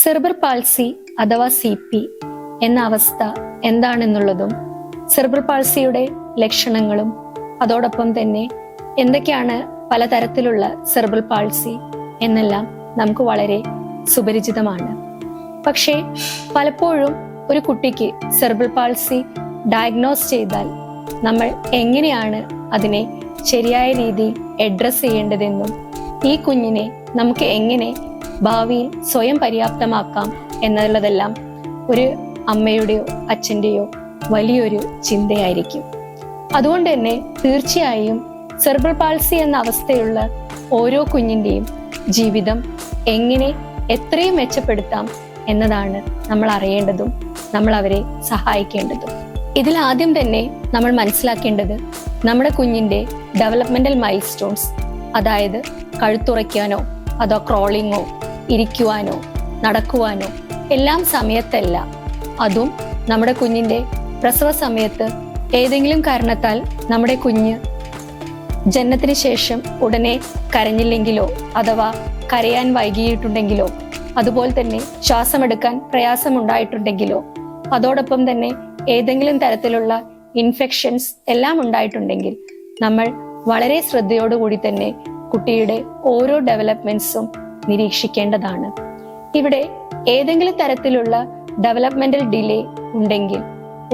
സെർബർ palsy അഥവാ C P എന്ന അവസ്ഥ എന്താണെന്നുള്ളതും സെർബർ പാൾസിയുടെ ലക്ഷണങ്ങളും അതോടൊപ്പം തന്നെ എന്തൊക്കെയാണ് പലതരത്തിലുള്ള സെർബർ പാൾസി എന്നെല്ലാം നമുക്ക് വളരെ സുപരിചിതമാണ്. പക്ഷേ പലപ്പോഴും ഒരു കുട്ടിക്ക് സെർബൽ പാൾസി ഡയഗ്നോസ് ചെയ്താൽ നമ്മൾ എങ്ങനെയാണ് അതിനെ ശരിയായ രീതിയിൽ അഡ്രസ് ചെയ്യേണ്ടതെന്നും ഈ കുഞ്ഞിനെ നമുക്ക് എങ്ങനെ ഭാവിയിൽ സ്വയം പര്യാപ്തമാക്കാം എന്നുള്ളതെല്ലാം ഒരു അമ്മയുടെയോ അച്ഛന്റെയോ വലിയൊരു ചിന്തയായിരിക്കും. അതുകൊണ്ട് തന്നെ തീർച്ചയായും സെർബൽ പാൾസി എന്ന അവസ്ഥയുള്ള ഓരോ കുഞ്ഞിന്റെയും ജീവിതം എങ്ങനെ എത്രയും മെച്ചപ്പെടുത്താം എന്നതാണ് നമ്മൾ അറിയേണ്ടതും നമ്മൾ അവരെ സഹായിക്കേണ്ടതും. ഇതിൽ ആദ്യം തന്നെ നമ്മൾ മനസ്സിലാക്കേണ്ടത് നമ്മുടെ കുഞ്ഞിന്റെ ഡെവലപ്മെന്റൽ മൈൽ സ്റ്റോൺസ് അതായത് കഴുത്തുറയ്ക്കാനോ അതോ ക്രോളിങ്ങോ ഇരിക്കുവാനോ നടക്കുവാനോ എല്ലാം സമയത്തല്ല. അതും നമ്മുടെ കുഞ്ഞിന്റെ പ്രസവ സമയത്ത് ഏതെങ്കിലും കാരണത്താൽ നമ്മുടെ കുഞ്ഞ് ജനനത്തിന് ശേഷം ഉടനെ കരഞ്ഞില്ലെങ്കിലോ അഥവാ കരയാൻ വൈകിയിട്ടുണ്ടെങ്കിലോ അതുപോലെ തന്നെ ശ്വാസമെടുക്കാൻ പ്രയാസമുണ്ടായിട്ടുണ്ടെങ്കിലോ അതോടൊപ്പം തന്നെ ഏതെങ്കിലും തരത്തിലുള്ള ഇൻഫെക്ഷൻസ് എല്ലാം ഉണ്ടായിട്ടുണ്ടെങ്കിൽ നമ്മൾ വളരെ ശ്രദ്ധയോടുകൂടി തന്നെ കുട്ടിയുടെ ഓരോ ഡെവലപ്മെന്റ്സും നിരീക്ഷിക്കേണ്ടതാണ്. ഇവിടെ ഏതെങ്കിലും തരത്തിലുള്ള ഡെവലപ്മെന്റൽ ഡിലേ ഉണ്ടെങ്കിൽ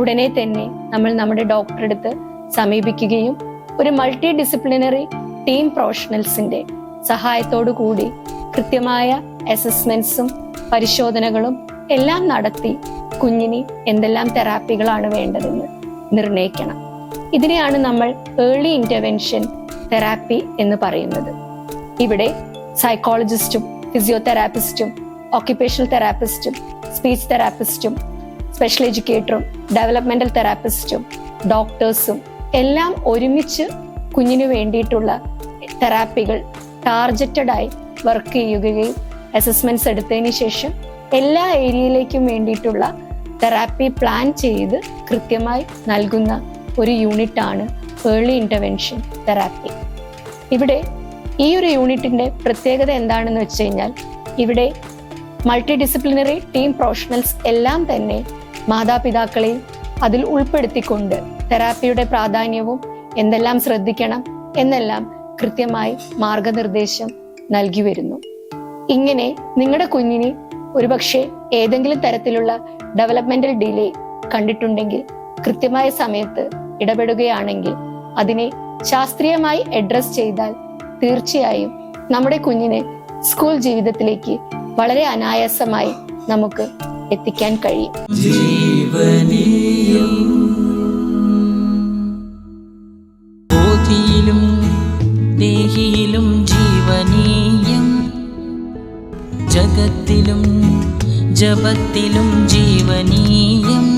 ഉടനെ തന്നെ നമ്മൾ നമ്മുടെ ഡോക്ടറെടുത്ത് സമീപിക്കുകയും ഒരു മൾട്ടി ഡിസിപ്ലിനറി ടീം പ്രൊഫഷണൽസിന്റെ സഹായത്തോടു കൂടി കൃത്യമായ അസസ്മെന്റ്സും പരിശോധനകളും എല്ലാം നടത്തി കുഞ്ഞിന് എന്തെല്ലാം തെറാപ്പികളാണ് വേണ്ടതെന്ന് നിർണയിക്കണം. ഇതിനെയാണ് നമ്മൾ ഏർലി ഇന്റർവെൻഷൻ തെറാപ്പി എന്ന് പറയുന്നത്. ഇവിടെ സൈക്കോളജിസ്റ്റും ഫിസിയോതെറാപ്പിസ്റ്റും ഓക്യുപേഷണൽ തെറാപ്പിസ്റ്റും സ്പീച്ച് തെറാപ്പിസ്റ്റും സ്പെഷ്യൽ എഡ്യൂക്കേറ്ററും ഡെവലപ്മെന്റൽ തെറാപ്പിസ്റ്റും ഡോക്ടേഴ്സും എല്ലാം ഒരുമിച്ച് കുഞ്ഞിന് വേണ്ടിയിട്ടുള്ള തെറാപ്പികൾ ടാർജറ്റഡ് ആയി വർക്ക് ചെയ്യുകയും അസസ്മെന്റ്സ് എടുത്തതിന് ശേഷം എല്ലാ ഏരിയയിലേക്കും വേണ്ടിയിട്ടുള്ള തെറാപ്പി പ്ലാൻ ചെയ്ത് കൃത്യമായി നൽകുന്ന ഒരു യൂണിറ്റാണ് ഏർലി ഇന്റർവെൻഷൻ തെറാപ്പി ഇവിടെ ഈ ഒരു യൂണിറ്റിന്റെ പ്രത്യേകത എന്താണെന്ന് വെച്ച് കഴിഞ്ഞാൽ ഇവിടെ മൾട്ടി ഡിസിപ്ലിനറി ടീം പ്രൊഫഷണൽസ് എല്ലാം തന്നെ മാതാപിതാക്കളെയും അതിൽ ഉൾപ്പെടുത്തിക്കൊണ്ട് തെറാപ്പിയുടെ പ്രാധാന്യവും എന്തെല്ലാം ശ്രദ്ധിക്കണം എന്നെല്ലാം കൃത്യമായി മാർഗനിർദ്ദേശം നൽകി വരുന്നു. ഇങ്ങനെ നിങ്ങളുടെ കുഞ്ഞിന് ഒരുപക്ഷെ ഏതെങ്കിലും തരത്തിലുള്ള ഡെവലപ്മെന്റൽ ഡിലേ കണ്ടിട്ടുണ്ടെങ്കിൽ കൃത്യമായ സമയത്ത് ഇടപെടുകയാണെങ്കിൽ അതിനെ ശാസ്ത്രീയമായി അഡ്രസ് ചെയ്താൽ തീർച്ചയായും നമ്മുടെ കുഞ്ഞിനെ സ്കൂൾ ജീവിതത്തിലേക്ക് വളരെ അനായാസമായി നമുക്ക് എത്തിക്കാൻ കഴിയും. ദേഹിയിലും ജീവനീയം ജഗത്തിലും ജപത്തിലും ജീവനീയം.